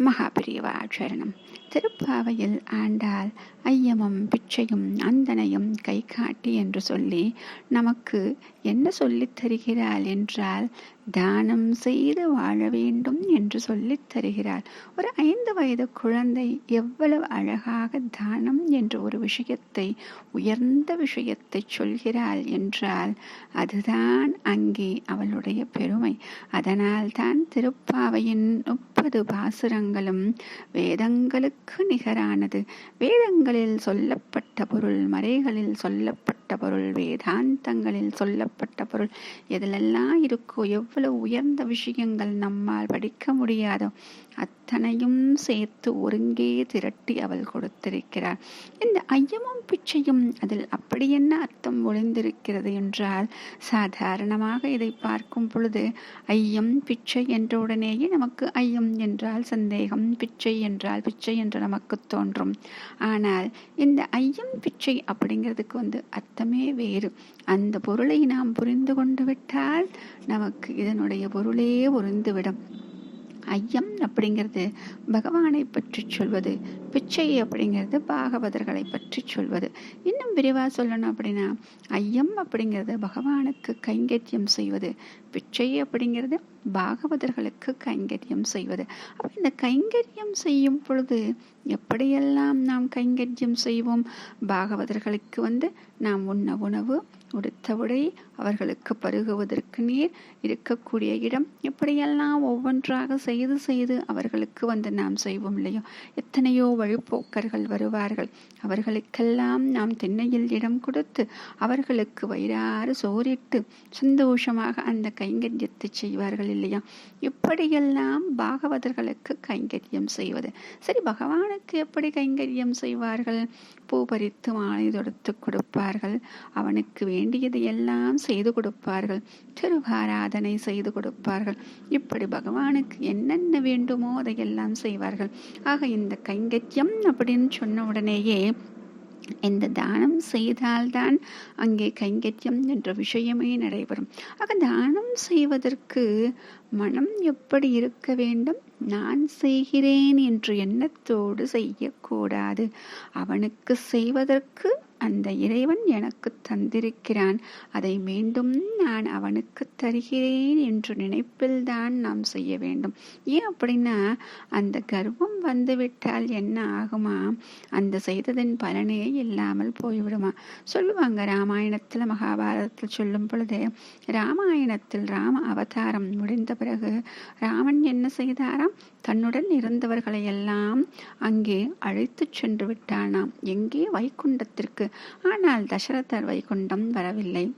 மகாபிரியவாச்சரணம் திருப்பாவையில் ஆண்டால் ஐயமும் பிச்சையும் அந்தனையும் கை காட்டி என்று சொல்லி நமக்கு என்ன சொல்லித் தருகிறாள் என்றால் தானம் செய்து வாழ வேண்டும் என்று சொல்லித் தருகிறாள் ஒரு ஐந்து வயது குழந்தை எவ்வளவு அழகாக தானம் என்ற ஒரு விஷயத்தை உயர்ந்த விஷயத்தை சொல்கிறாள் என்றால் அதுதான் அங்கே அவளுடைய பெருமை. அதனால் தான் திருப்பாவையின் முப்பது பாசுரங்களும் வேதங்களுக்கு நிகரானது. வேதங்களில் சொல்லப்பட்ட பொருள் மறைகளில் சொல்லப்பட்ட பொருள் வேதாந்தங்களில் சொல்லப்பட்ட பொருள். எதிலெல்லாம் இருக்கோ எவ்வளவு உயர்ந்த விஷயங்கள் நம்மால் படிக்க முடியாதோ அத்தனையும் சேர்த்து ஒருங்கே திரட்டி அவள் கொடுத்திருக்கிறார். இந்த ஐயமும் பிச்சையும் அதில் அப்படி என்ன அர்த்தம் ஒளிந்திருக்கிறது என்றால் சாதாரணமாக இதை பார்க்கும் பொழுது ஐயம் பிச்சை என்ற உடனேயே நமக்கு ஐயம் என்றால் சந்தேகம் பிச்சை என்றால் பிச்சை என்று நமக்கு தோன்றும். ஆனால் இந்த ஐயம் பிச்சை அப்படிங்கிறதுக்கு வந்து அர்த்தமே வேறு. அந்த பொருளை நாம் புரிந்து கொண்டு விட்டால் நமக்கு இதனுடைய பொருளே புரிந்துவிடும். ஐயம் அப்படிங்கிறது பகவானை பற்றி சொல்வது பிச்சை அப்படிங்கிறது பாகவதர்களை பற்றி சொல்வது. இன்னும் விரிவாக சொல்லணும் அப்படின்னா ஐயம் அப்படிங்கிறது பகவானுக்கு கைங்கத்தியம் செய்வது பிச்சை அப்படிங்கிறது பாகவதர்களுக்கு கைங்கரியம் செய்வது. அப்போ இந்த கைங்கரியம் செய்யும் பொழுது எப்படியெல்லாம் நாம் கைங்கரியம் செய்வோம்? பாகவதர்களுக்கு வந்து நாம் உண்ண உணவு உடுத்த உடை அவர்களுக்கு பருகுவதற்கு நீர் இருக்கக்கூடிய இடம் இப்படியெல்லாம் ஒவ்வொன்றாக செய்து செய்து அவர்களுக்கு வந்து நாம் செய்வோம் இல்லையோ? எத்தனையோ வழிப்போக்கர்கள் வருவார்கள். அவர்களுக்கெல்லாம் நாம் திண்ணையில் இடம் கொடுத்து அவர்களுக்கு வயிறாறு சோறிட்டு சந்தோஷமாக அந்த கைங்கரியத்தை செய்வார்கள். இல்லையா? இப்படியெல்லாம் பாகவதர்களுக்கு கைங்கரியம் செய்வது. சரி பகவானுக்கு எப்படி கைங்கரியம் செய்வார்கள்? பூ பறித்து மாலை தொடுத்து கொடுப்பார்கள். அவனுக்கு வேண்டியது எல்லாம் செய்து கொடுப்பார்கள். திருவாராதனை செய்து கொடுப்பார்கள். இப்படி பகவானுக்கு என்னென்ன வேண்டுமோ அதையெல்லாம் செய்வார்கள். ஆக இந்த கைங்கரியம் அப்படின்னு சொன்ன உடனேயே இந்த தானம் செய்தால்தான் அங்கே கைங்கரியம் என்ற விஷயமே நடைபெறும். ஆக தானம் செய்வதற்கு மனம் எப்படி இருக்க வேண்டும்? நான் செய்கிறேன் என்று எண்ணத்தோடு செய்யக்கூடாது. அவனுக்கு செய்வதற்கு அந்த இறைவன் எனக்கு தந்திருக்கிறான். அதை மீண்டும் நான் அவனுக்கு தருகிறேன் என்று நினைப்பில்தான் நாம் செய்ய வேண்டும். ஏன் அப்படின்னா அந்த கர்வம் வந்துவிட்டால் என்ன ஆகுமா? அந்த செய்ததின் பலனே இல்லாமல் போய்விடுமா? சொல்லுவாங்க ராமாயணத்தில் மகாபாரதத்தில் சொல்லும் பொழுது ராமாயணத்தில் ராம அவதாரம் முடிந்த பிறகு ராமன் என்ன செய்தாராம்? தன்னுடன் இருந்தவர்களையெல்லாம் அங்கே அழைத்து சென்று விட்டானாம். எங்கே வைகுண்டத்திற்கு? ஆனால் தசரதர் வைகுண்டம் வரவில்லை.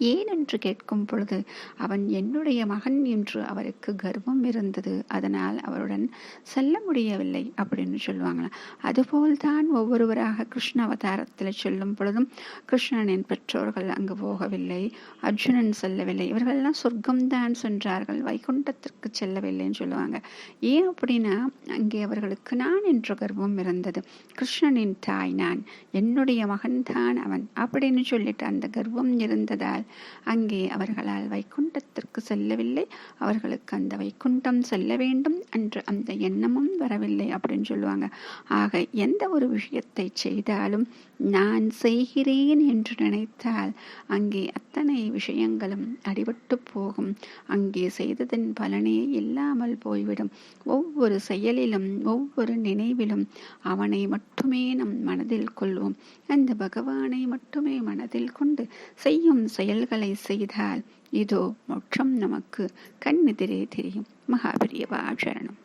ஏன் என்று கேட்கும் பொழுது அவன் என்னுடைய மகன் என்று அவருக்கு கர்வம் இருந்தது. அதனால் அவருடன் செல்ல முடியவில்லை அப்படின்னு சொல்லுவாங்களாம். அதுபோல்தான் ஒவ்வொருவராக கிருஷ்ண அவதாரத்தில் சொல்லும் பொழுதும் கிருஷ்ணனின் பெற்றோர்கள் அங்கு போகவில்லை. அர்ஜுனன் செல்லவில்லை. இவர்கள்லாம் சொர்க்கம்தான் சென்றார்கள். வைகுண்டத்திற்கு செல்லவில்லைன்னு சொல்லுவாங்க. ஏன் அப்படின்னா அங்கே அவர்களுக்கு நான் என்ற கர்வம் இருந்தது. கிருஷ்ணனின் தாய் நான். என்னுடைய மகன்தான் அவன் அப்படின்னு சொல்லிட்டு அந்த கர்வம் இருந்ததால் அங்கே அவர்களால் வைகுண்டத்திற்கு செல்லவில்லை. அவர்களுக்கு அந்த வைகுண்டம் செல்ல வேண்டும் என்று அந்த எண்ணமும் வரவில்லை அப்படின்னு சொல்லுவாங்க. ஆக எந்த ஒரு விஷயத்தை செய்தாலும் நான் செய்கிறேன் என்று நினைத்தால் அங்கே அத்தனை விஷயங்களும் அடிபட்டு போகும். அங்கே செய்ததன் பலனே இல்லாமல் போய்விடும். ஒவ்வொரு செயலிலும் ஒவ்வொரு நினைவிலும் அவனை மட்டுமே நம் மனதில் கொள்வோம். அந்த பகவானை மட்டுமே மனதில் கொண்டு செய்யும் செயல் செயல்களை செய்தால் இதோ மோட்சம் நமக்கு கண்ணெதிரே தெரியும். மகாபெரியவா சரணம்.